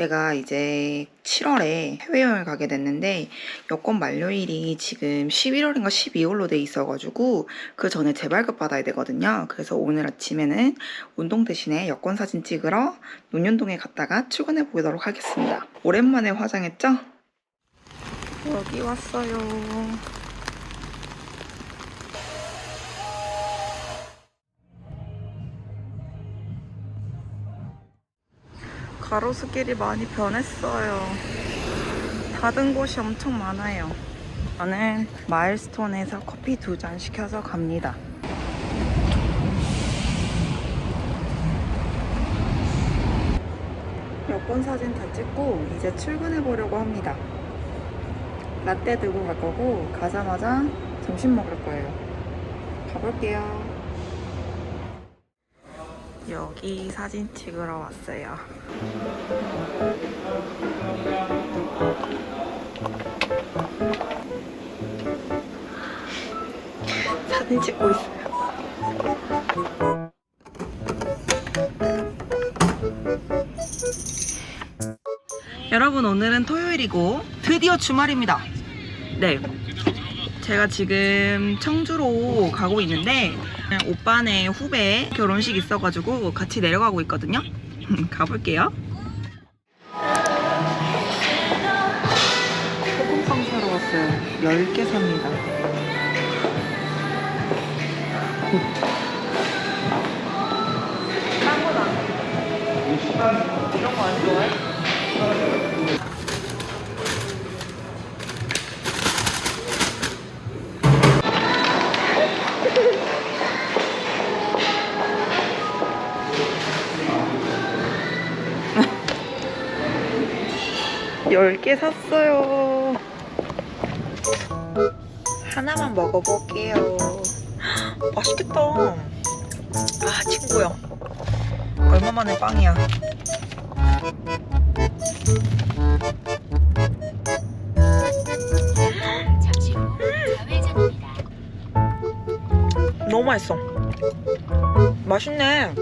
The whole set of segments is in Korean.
제가 이제 7월에 해외여행을 가게 됐는데 여권 만료일이 지금 11월인가 12월로 돼 있어가지고 그 전에 재발급 받아야 되거든요. 그래서 오늘 아침에는 운동 대신에 여권 사진 찍으러 논현동에 갔다가 출근해 보도록 하겠습니다. 오랜만에 화장했죠? 여기 왔어요. 가로수길이 많이 변했어요. 닫은 곳이 엄청 많아요. 저는 마일스톤에서 커피 두 잔 시켜서 갑니다. 여권 사진 다 찍고 이제 출근해 보려고 합니다. 라떼 들고 갈 거고 가자마자 점심 먹을 거예요. 가볼게요. 여기 사진 찍으러 왔어요. 사진 찍고 있어요. 여러분 오늘은 토요일이고 드디어 주말입니다. 네. 제가 지금 청주로 가고 있는데 오빠네 후배 결혼식 있어가지고 같이 내려가고 있거든요. 가볼게요. 소금빵 사러 왔어요. 10개 삽니다. 개 샀어요. 하나만 먹어볼게요. 맛있겠다. 아, 친구야. 얼마 만에 빵이야. 너무 맛있어. 맛있네.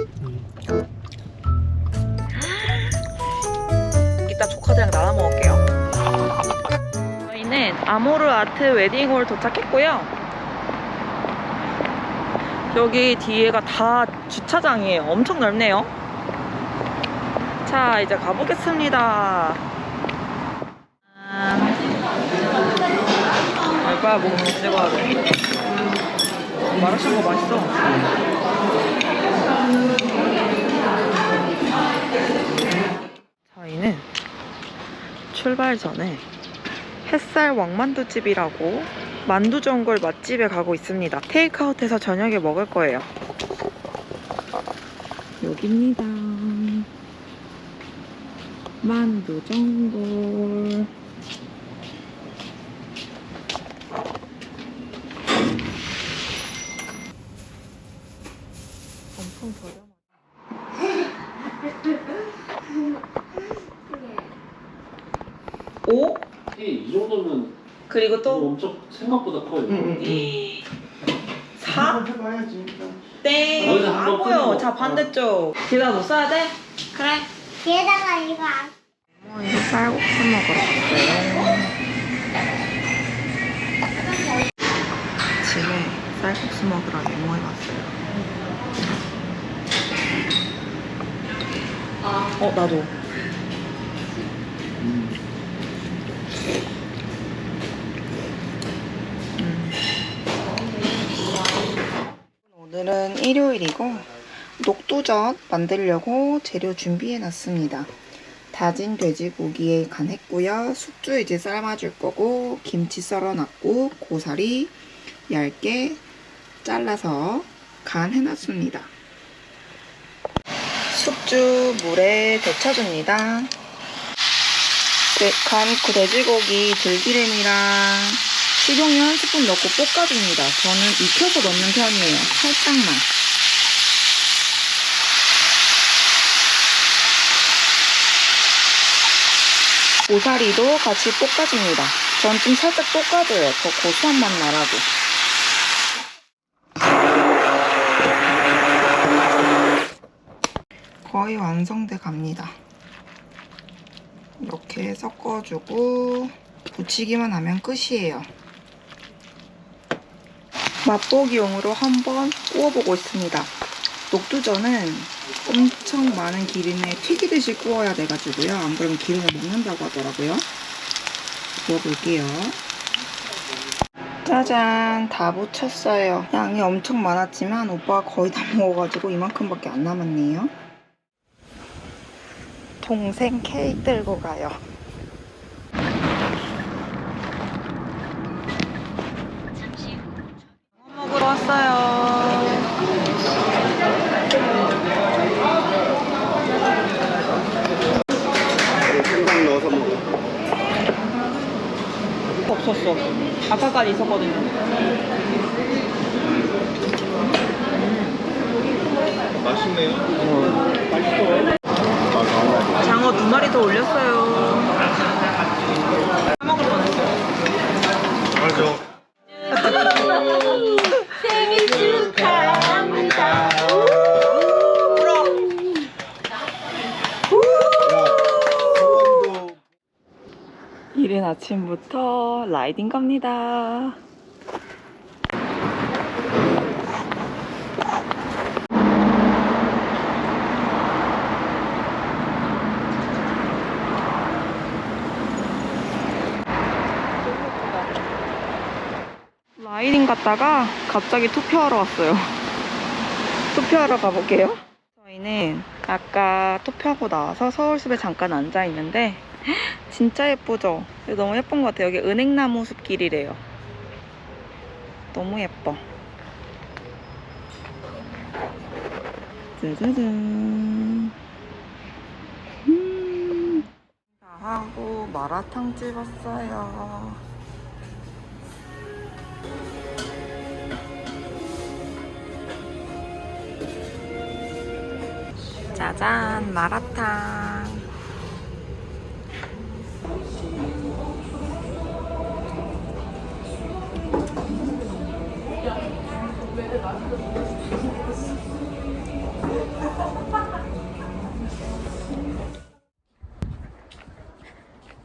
아모르 아트 웨딩홀 도착했고요. 여기 뒤에가 다 주차장이에요. 엄청 넓네요. 자, 이제 가보겠습니다. 아, 알바 먹는 찍어야 돼. 마라샹궈 맛있어. 저희는 출발 전에 햇살 왕만두집이라고 만두 전골 맛집에 가고 있습니다. 테이크아웃해서 저녁에 먹을 거예요. 여기입니다. 만두 전골. 엄청 저렴하다. 오? 이 정도면 그리고 이거 또 엄청 생각보다 커요. 이 4? 땡! 여기서 안 보여. 끊어. 자, 반대쪽. 뒤에다 뭐 써야 돼? 그래. 뒤에다가 이거 안 어머니 쌀국수 먹으러 갔어요. 집에 쌀국수 먹으러 이모에 갔어요. 어, 나도. 일요일이고 녹두젓 만들려고 재료 준비해 놨습니다. 다진 돼지고기에 간 했고요. 숙주 이제 삶아줄 거고 김치 썰어놨고 고사리 얇게 잘라서 간 해놨습니다. 숙주 물에 데쳐줍니다. 네, 간그 돼지고기 들기름이랑 식용유 한 스푼 넣고 볶아줍니다. 저는 익혀서 넣는 편이에요. 살짝만. 고사리도 같이 볶아줍니다. 전 좀 살짝 볶아줘요. 더 고소한 맛 나라고. 거의 완성돼 갑니다. 이렇게 섞어주고 붙이기만 하면 끝이에요. 맛보기용으로 한번 구워보고 있습니다. 녹두전은 엄청 많은 기름에 튀기듯이 구워야 돼가지고요. 안 그러면 기름을 먹는다고 하더라고요. 구워볼게요. 짜잔, 다 붙였어요. 양이 엄청 많았지만 오빠가 거의 다 먹어가지고 이만큼밖에 안 남았네요. 동생 케이크 들고 가요. 잠시 후 먹으러 왔어요. 생강 넣어서 먹어. 없었어. 아까까지 있었거든요. 맛있네요. 맛있어. 장어 두 마리 더 올렸어요. 먹을 뻔했어. 맞아. 아침부터 라이딩 갑니다. 라이딩 갔다가 갑자기 투표하러 왔어요. 투표하러 가볼게요. 저희는 아까 투표하고 나와서 서울숲에 잠깐 앉아 있는데 진짜 예쁘죠? 너무 예쁜 것 같아요. 여기 은행나무 숲길이래요. 너무 예뻐. 짜자잔. 음. 다 하고 마라탕 집었어요. 짜잔, 마라탕.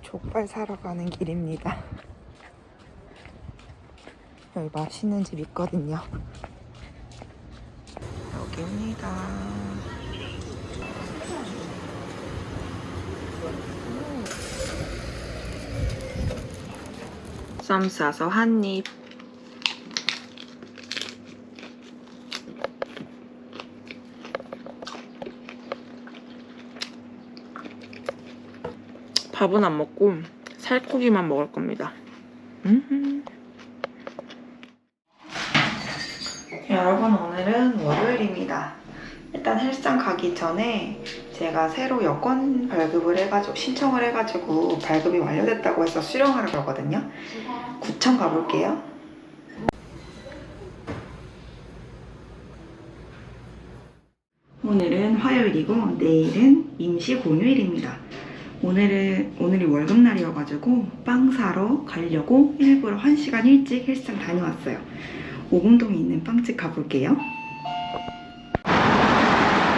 족발 사러 가는 길입니다. 여기 맛있는 집 있거든요. 여기입니다. 쌈 싸서 한 입. 밥은 안 먹고 살코기만 먹을 겁니다. 음. 여러분 오늘은 월요일입니다. 일단 헬스장 가기 전에 제가 새로 여권 발급을 해가지고 신청을 해가지고 발급이 완료됐다고 해서 수령하러 가거든요. 구청 가볼게요. 오늘은 화요일이고 내일은 임시 공휴일입니다. 오늘은 오늘이 월급날이어가지고 빵 사러 가려고 일부러 1시간 일찍 헬스장 다녀왔어요. 오금동에 있는 빵집 가볼게요.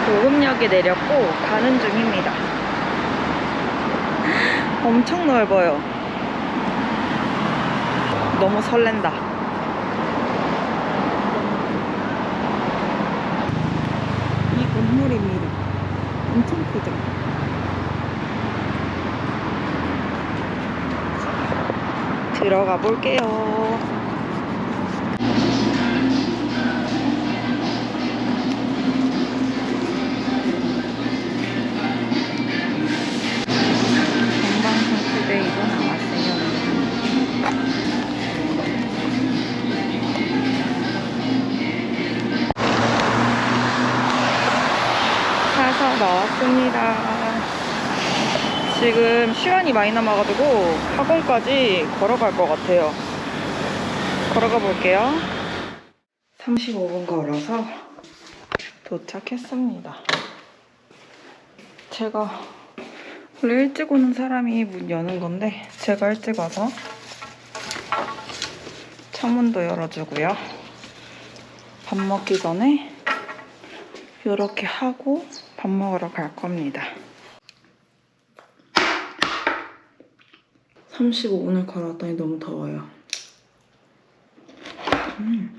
오금역에 내렸고 가는 중입니다. 엄청 넓어요. 너무 설렌다. 이 건물입니다. 엄청 크죠? 들어가 볼게요. 사서 나왔습니다. 지금 시간이 많이 남아가지고 학원까지 걸어갈 것 같아요. 걸어가 볼게요. 35분 걸어서 도착했습니다. 제가 원래 일찍 오는 사람이 문 여는 건데 제가 일찍 와서 창문도 열어주고요. 밥 먹기 전에 이렇게 하고 밥밥 먹으러 갈 겁니다. 35분을 걸었더니 너무 더워요. 음.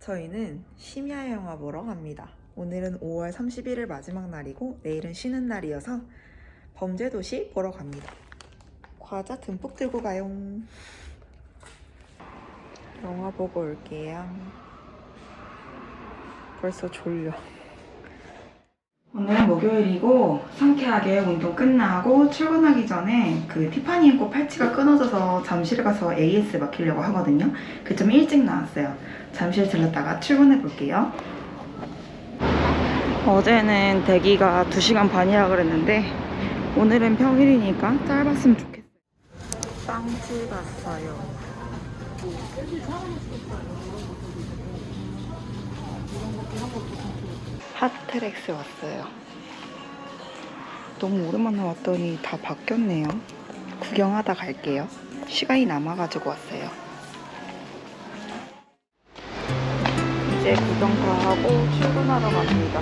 저희는 심야 영화 보러 갑니다. 오늘은 5월 31일 마지막 날이고 내일은 쉬는 날이어서 범죄도시 보러 갑니다. 과자 듬뿍 들고 가요. 영화 보고 올게요. 벌써 졸려. 오늘은 목요일이고 상쾌하게 운동 끝나고 출근하기 전에 그 티파니 앤코 팔찌가 끊어져서 잠실 가서 AS 맡기려고 하거든요. 그 좀 일찍 나왔어요. 잠실 들렀다가 출근해 볼게요. 어제는 대기가 2시간 반이라 그랬는데 오늘은 평일이니까 짧았으면 좋겠어요. 빵집 왔어요. 핫트렉스 왔어요. 너무 오랜만에 왔더니 다 바뀌었네요. 구경하다 갈게요. 시간이 남아가지고 왔어요. 이제 구경 다 하고 출근하러 갑니다.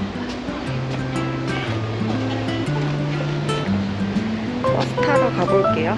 버스 타러 가볼게요.